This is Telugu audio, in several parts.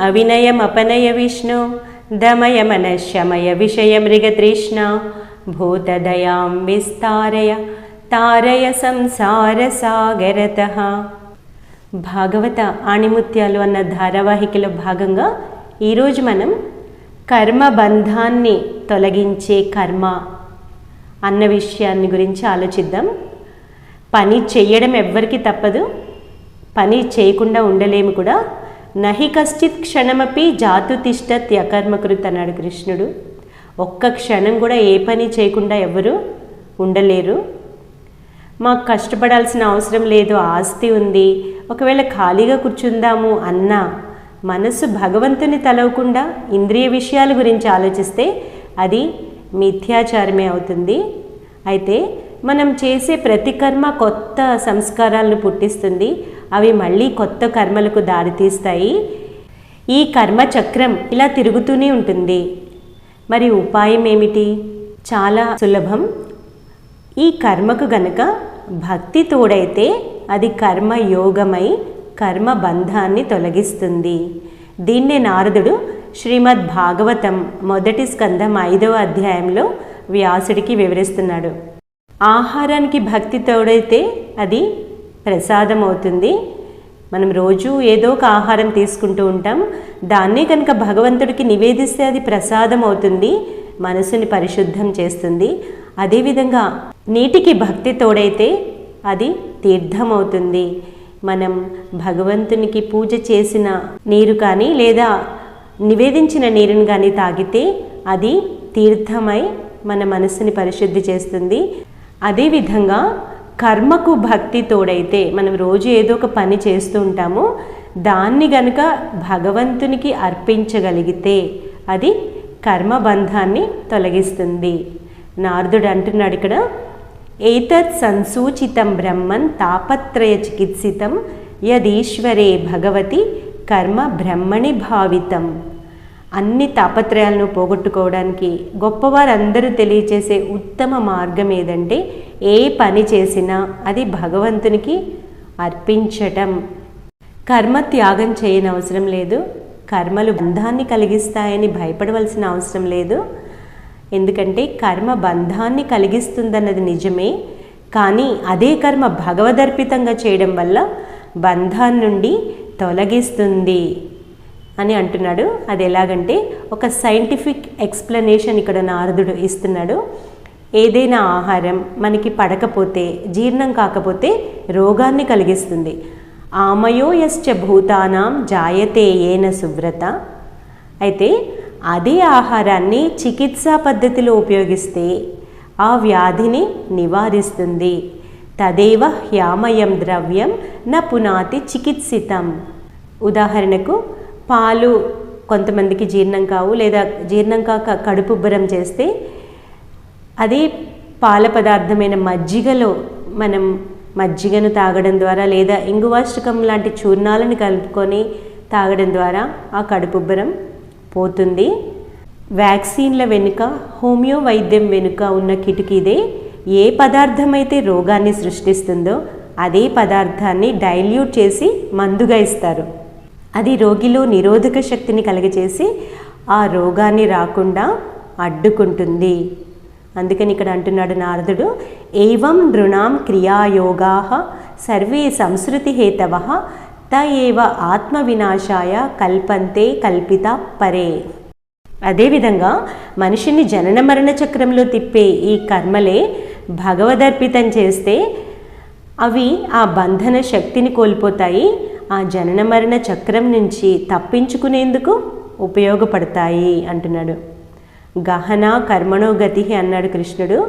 అవినయమపనయ విష్ణు దమయ మనశమయ విషయ మృగతృష్ణ భూతదయాం విస్తారయ తారయ సంసార సాగరత భాగవత ఆణిముత్యాలు అన్న ధారావాహికలో భాగంగా ఈరోజు మనం కర్మ బంధాన్ని తొలగించే కర్మ అన్న విషయాన్ని గురించి ఆలోచిద్దాం. పని చెయ్యడం ఎవ్వరికి తప్పదు పని చేయకుండా ఉండలేము కూడా. నహి కశ్చిత్ క్షణమపి జాతు తిష్టత్ అకర్మకృత్ అన్నాడు కృష్ణుడు. ఒక్క క్షణం కూడా ఏ పని చేయకుండా ఎవరు ఉండలేరు. మాకు కష్టపడాల్సిన అవసరం లేదు ఆస్తి ఉంది. ఒకవేళ ఖాళీగా కూర్చుందాము అన్నా మనసు భగవంతుని తలవకుండా ఇంద్రియ విషయాల గురించి ఆలోచిస్తే అది మిథ్యాచారమే అవుతుంది. అయితే మనం చేసే ప్రతి కర్మ కొత్త సంస్కారాలను పుట్టిస్తుంది. అవి మళ్ళీ కొత్త కర్మలకు దారితీస్తాయి ఈ కర్మ చక్రం ఇలా తిరుగుతూనే ఉంటుంది. మరి ఉపాయం ఏమిటి? చాలా సులభం. ఈ కర్మకు గనక భక్తి తోడైతే అది కర్మ యోగమై కర్మ బంధాన్ని తొలగిస్తుంది. దీన్నే నారదుడు శ్రీమద్ భాగవతం మొదటి స్కందం ఐదవ అధ్యాయంలో వ్యాసుడికి వివరిస్తున్నాడు. ఆహారానికి భక్తి తోడైతే అది ప్రసాదం అవుతుంది మనం రోజు ఏదో ఒక ఆహారం తీసుకుంటూ ఉంటాం. దాన్నే కనుక భగవంతుడికి నివేదిస్తే అది ప్రసాదం అవుతుంది మనసుని పరిశుద్ధం చేస్తుంది. అదేవిధంగా నీటికి భక్తి తోడైతే అది తీర్థం అవుతుంది మనం భగవంతునికి పూజ చేసిన నీరు కానీ లేదా నివేదించిన నీరుని కానీ తాగితే అది తీర్థమై మన మనసుని పరిశుద్ధి చేస్తుంది. అదేవిధంగా కర్మకు భక్తి తోడైతే మనం రోజు ఏదో ఒక పని చేస్తూ ఉంటామో దాన్ని గనుక భగవంతునికి అర్పించగలిగితే అది కర్మబంధాన్ని తొలగిస్తుంది. నారదుడు అంటున్నాడు ఇక్కడ ఏతత్ సంసూచితం బ్రహ్మన్ తాపత్రయ చికిత్సితం యదీశ్వరే భగవతి కర్మ బ్రహ్మణి భావితం. అన్ని తాపత్రయాలను పోగొట్టుకోవడానికి గొప్పవారందరూ తెలియచేసే ఉత్తమ మార్గం ఏదంటే ఏ పని చేసినా అది భగవంతునికి అర్పించటం. కర్మ త్యాగం చేయని అవసరం లేదు. కర్మలు బంధాన్ని కలిగిస్తాయని భయపడవలసిన అవసరం లేదు. ఎందుకంటే కర్మ బంధాన్ని కలిగిస్తుందన్నది నిజమే. కానీ అదే కర్మ భగవదర్పితంగా చేయడం వల్ల బంధాన్ని నుండి తొలగిస్తుంది. అని అంటున్నాడు. అది ఎలాగంటే ఒక సైంటిఫిక్ ఎక్స్ప్లెనేషన్ ఇక్కడ నారదుడు ఇస్తున్నాడు. ఏదైనా ఆహారం మనకి పడకపోతే జీర్ణం కాకపోతే రోగాన్ని కలిగిస్తుంది. ఆమయోయశ్చ భూతానాం జాయతే ఏన శుభ్రత అయితే అదే ఆహారాన్ని చికిత్సా పద్ధతిలో ఉపయోగిస్తే ఆ వ్యాధిని నివారిస్తుంది. తదేవ హ్యామయం ద్రవ్యం న పునాతి చికిత్సితం. ఉదాహరణకు పాలు కొంతమందికి జీర్ణం కావు లేదా జీర్ణం కాక కడుపుబ్బరం చేస్తే అదే పాల పదార్థమైన మజ్జిగలో మనం మజ్జిగను తాగడం ద్వారా లేదా ఇంగువాష్టకం లాంటి చూర్ణాలను కలుపుకొని తాగడం ద్వారా ఆ కడుపుబ్బరం పోతుంది. వ్యాక్సిన్ల వెనుక హోమియో వైద్యం వెనుక ఉన్న కిటికీదే ఏ పదార్థమైతే రోగాన్ని సృష్టిస్తుందో అదే పదార్థాన్ని డైల్యూట్ చేసి మందుగా ఇస్తారు. అది రోగిలో నిరోధక శక్తిని కలుగచేసి ఆ రోగాన్ని రాకుండా అడ్డుకుంటుంది. అందుకని ఇక్కడ అంటున్నాడు నారదుడు ఏవం నృణాం క్రియాయోగా సర్వే సంస్కృతి హేతవ త ఏవ ఆత్మ వినాశాయ కల్పంతే కల్పిత పరే. అదేవిధంగా మనిషిని జనన మరణ చక్రంలో తిప్పే ఈ కర్మలే భగవదర్పితం చేస్తే అవి ఆ బంధన శక్తిని కోల్పోతాయి ఆ జనన మరణ చక్రం నుంచి తప్పించుకునేందుకు ఉపయోగపడతాయి అంటున్నాడు. గహన కర్మణో గతి అన్నాడు కృష్ణుడు.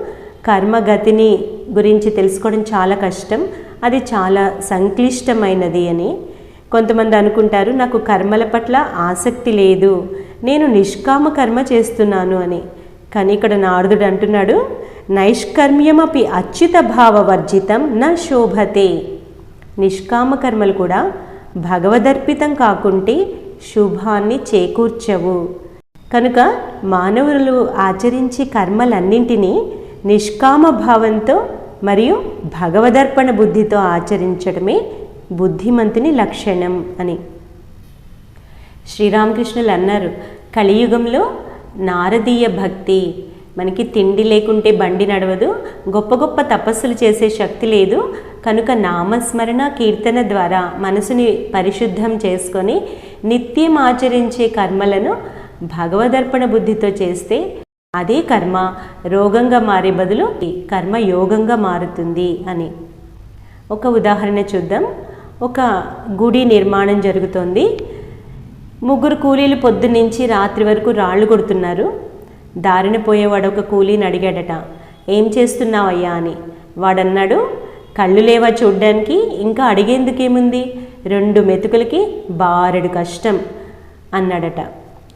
కర్మగతిని గురించి తెలుసుకోవడం చాలా కష్టం. అది చాలా సంక్లిష్టమైనది అని. కొంతమంది అనుకుంటారు నాకు కర్మల పట్ల ఆసక్తి లేదు. నేను నిష్కామ కర్మ చేస్తున్నాను అని. కానీ ఇక్కడ నారదుడు అంటున్నాడు నైష్కర్మ్యమపి అచ్యుత భావవర్జితం నా శోభతే. నిష్కామ కర్మలు కూడా భగవదర్పితం కాకుంటే శుభాన్ని చేకూర్చవు. కనుక మానవులు ఆచరించే కర్మలన్నింటినీ నిష్కామ భావంతో మరియు భగవదర్పణ బుద్ధితో ఆచరించడమే బుద్ధిమంతుని లక్షణం అని. శ్రీరామకృష్ణులు అన్నారు కలియుగంలో నారదీయ భక్తి మనకి తిండి లేకుంటే బండి నడవదు. గొప్ప గొప్ప తపస్సులు చేసే శక్తి లేదు. కనుక నామస్మరణ కీర్తన ద్వారా మనసుని పరిశుద్ధం చేసుకొని నిత్యం ఆచరించే కర్మలను భగవదర్పణ బుద్ధితో చేస్తే అదే కర్మ రోగంగా మారే బదులు కర్మ యోగంగా మారుతుంది అని. ఒక ఉదాహరణ చూద్దాం. ఒక గుడి నిర్మాణం జరుగుతోంది. ముగ్గురు కూలీలు పొద్దున్నుంచి రాత్రి వరకు రాళ్ళు కొడుతున్నారు. దారిన పోయేవాడు ఒక కూలీని అడిగాడట. ఏం చేస్తున్నావయ్యా అని. వాడన్నాడు కళ్ళు లేవా చూడ్డానికి? ఇంకా అడిగేందుకేముంది? రెండు మెతుకులకి బారెడు కష్టం అన్నాడట.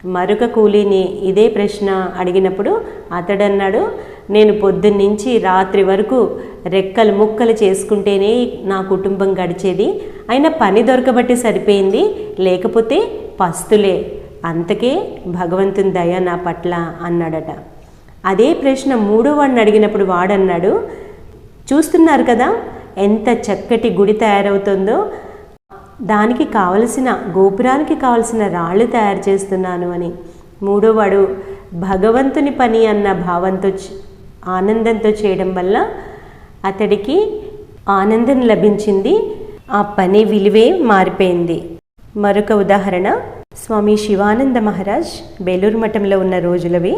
మరొక కూలీని ఇదే ప్రశ్న అడిగినప్పుడు అతడన్నాడు నేను పొద్దున్నుంచి రాత్రి వరకు రెక్కలు ముక్కలు చేసుకుంటేనే నా కుటుంబం గడిచేది. అయినా పని దొరకబట్టి సరిపోయింది. లేకపోతే పస్తులే అంతకే భగవంతుని దయ నా పట్ల అన్నాడట. అదే ప్రశ్న మూడో వాడిని అడిగినప్పుడు వాడన్నాడు చూస్తున్నారు కదా ఎంత చక్కటి గుడి తయారవుతుందో దానికి కావలసిన గోపురానికి కావలసిన రాళ్ళు తయారు చేస్తున్నాను అని. మూడోవాడు భగవంతుని పని అన్న భావంతో ఆనందంతో చేయడం వల్ల అతడికి ఆనందం లభించింది ఆ పని విలువే మారిపోయింది. మరొక ఉదాహరణ స్వామి శివానంద మహారాజ్ బేలూరు మఠంలో ఉన్న రోజులవి.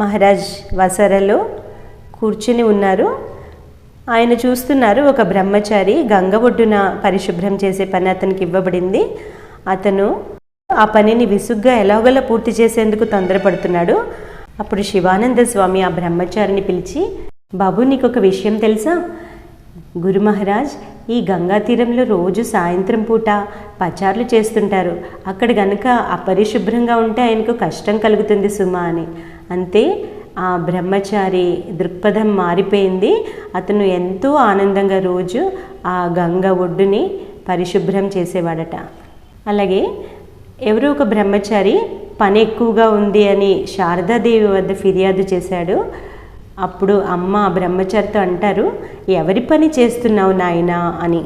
మహారాజ్ వసరలో కూర్చుని ఉన్నారు. ఆయన చూస్తున్నారు ఒక బ్రహ్మచారి గంగ ఒడ్డున పరిశుభ్రం చేసే పని అతనికి ఇవ్వబడింది. అతను ఆ పనిని విసుగ్గా ఎలాగోలా పూర్తి చేసేందుకు తొందరపడుతున్నాడు. అప్పుడు శివానంద స్వామి ఆ బ్రహ్మచారిని పిలిచి బాబు నీకు ఒక విషయం తెలుసా? గురు మహారాజ్ ఈ గంగా తీరంలో రోజు సాయంత్రం పూట పచార్లు చేస్తుంటారు. అక్కడ గనుక అపరిశుభ్రంగా ఉంటే ఆయనకు కష్టం కలుగుతుంది సుమా అని. అంతే ఆ బ్రహ్మచారి దృక్పథం మారిపోయింది. అతను ఎంతో ఆనందంగా రోజు ఆ గంగ ఒడ్డుని పరిశుభ్రం చేసేవాడట. అలాగే ఎవరో ఒక బ్రహ్మచారి పని ఎక్కువగా ఉంది అని శారదాదేవి వద్ద ఫిర్యాదు చేశాడు. అప్పుడు అమ్మ బ్రహ్మచారితో అంటారు ఎవరి పని చేస్తున్నావు నాయనా? అని.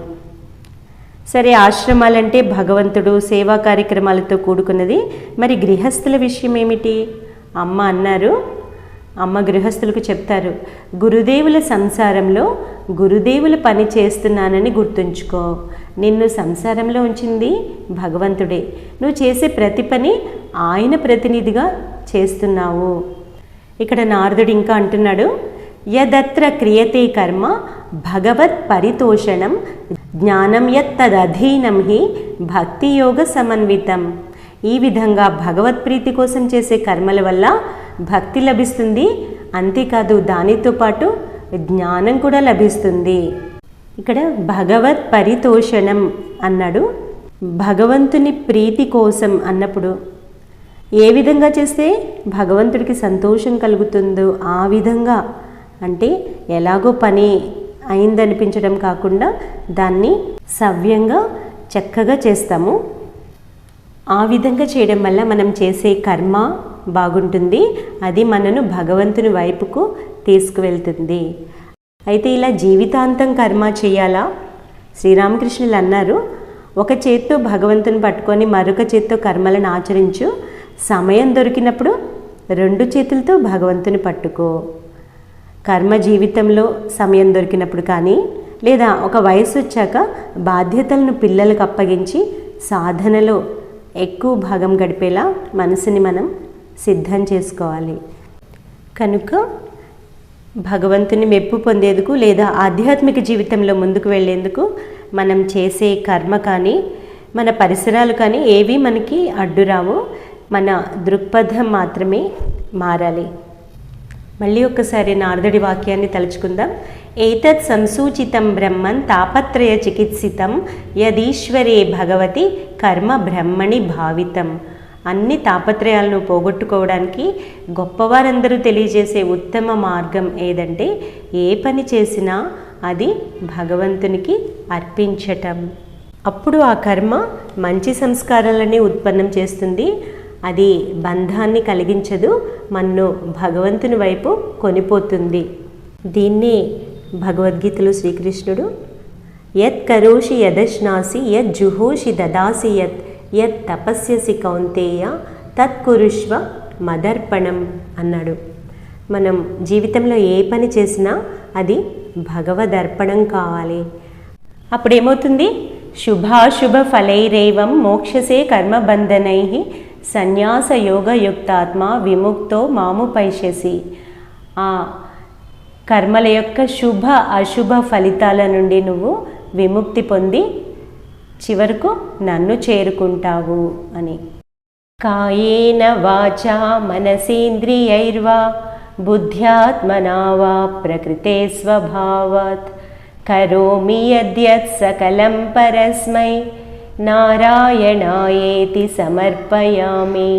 సరే ఆశ్రమాలంటే భగవంతుడు సేవా కార్యక్రమాలతో కూడుకున్నది. మరి గృహస్థుల విషయం ఏమిటి? అమ్మ అన్నారు. అమ్మ గృహస్థులకు చెప్తారు గురుదేవుల సంసారంలో గురుదేవులు పని చేస్తున్నానని గుర్తుంచుకో. నిన్ను సంసారంలో ఉంచింది భగవంతుడే. నువ్వు చేసే ప్రతి పని ఆయన ప్రతినిధిగా చేస్తున్నావు. ఇక్కడ నారదుడు ఇంకా అంటున్నాడు యదత్ర క్రియతే కర్మ భగవత్ పరితోషణం జ్ఞానం యత్తదధీనం హి భక్తి యోగ సమన్వితం. ఈ విధంగా భగవత్ ప్రీతి కోసం చేసే కర్మల వల్ల భక్తి లభిస్తుంది అంతేకాదు దానితో పాటు జ్ఞానం కూడా లభిస్తుంది. ఇక్కడ భగవత్ పరితోషణం అన్నాడు భగవంతుని ప్రీతి కోసం అన్నప్పుడు ఏ విధంగా చేస్తే భగవంతుడికి సంతోషం కలుగుతుందో ఆ విధంగా. అంటే ఎలాగో పని అయిందనిపించడం కాకుండా దాన్ని సవ్యంగా చక్కగా చేస్తాము. ఆ విధంగా చేయడం వల్ల మనం చేసే కర్మ బాగుంటుంది. అది మనను భగవంతుని వైపుకు తీసుకువెళ్తుంది. అయితే ఇలా జీవితాంతం కర్మ చేయాలా? శ్రీరామకృష్ణులు అన్నారు ఒక చేత్తో భగవంతుని పట్టుకొని మరొక చేత్తో కర్మలను ఆచరించు. సమయం దొరికినప్పుడు రెండు చేతులతో భగవంతుని పట్టుకో. కర్మ జీవితంలో సమయం దొరికినప్పుడు కానీ లేదా ఒక వయసు వచ్చాక బాధ్యతలను పిల్లలకు అప్పగించి సాధనలో ఎక్కువ భాగం గడిపేలా మనసుని మనం సిద్ధం చేసుకోవాలి. కనుక భగవంతుని మెప్పు పొందేందుకు లేదా ఆధ్యాత్మిక జీవితంలో ముందుకు వెళ్ళేందుకు మనం చేసే కర్మ కానీ మన పరిసరాలు కానీ ఏవి మనకి అడ్డురావు మన దృక్పథం మాత్రమే మారాలి. మళ్ళీ ఒక్కసారి నారదుడి వాక్యాన్ని తలుచుకుందాం. ఏతత్ సంసూచితం బ్రహ్మన్ తాపత్రయ చికిత్సితం యదీశ్వరే భగవతి కర్మ బ్రహ్మణి భావితం. అన్ని తాపత్రయాలను పోగొట్టుకోవడానికి గొప్పవారందరూ తెలియజేసే ఉత్తమ మార్గం ఏదంటే ఏ పని చేసినా అది భగవంతునికి అర్పించటం. అప్పుడు ఆ కర్మ మంచి సంస్కారాలని ఉత్పన్నం చేస్తుంది. అది బంధాన్ని కలిగించదు మన్ను భగవంతుని వైపు కొనిపోతుంది. దీన్ని భగవద్గీతలో శ్రీకృష్ణుడు యత్ కరోషి యదశ్నాసి యత్ జుహోషి దదాసి యత్ యత్ తపస్యసి కౌంతేయ తత్కురుష్వ మదర్పణం అన్నాడు. మనం జీవితంలో ఏ పని చేసినా అది భగవదర్పణం కావాలి. అప్పుడు ఏమవుతుంది శుభాశుభ ఫలైరేవం మోక్షసే కర్మబంధనై సన్యాస యోగయుక్తాత్మ విముక్తో మాము పైషసి ఆ కర్మల యొక్క శుభ అశుభ ఫలితాల నుండి నువ్వు విముక్తి పొంది చివరకు నన్ను చేరుకుంటావు అని. కాయేన వాచా మనసేంద్రియైర్వా బుద్ధ్యాత్మనా వా ప్రకృతే స్వభావాత్. కరోమి యద్యత్ సకలం పరస్మై. नारायणायेति समर्पयामि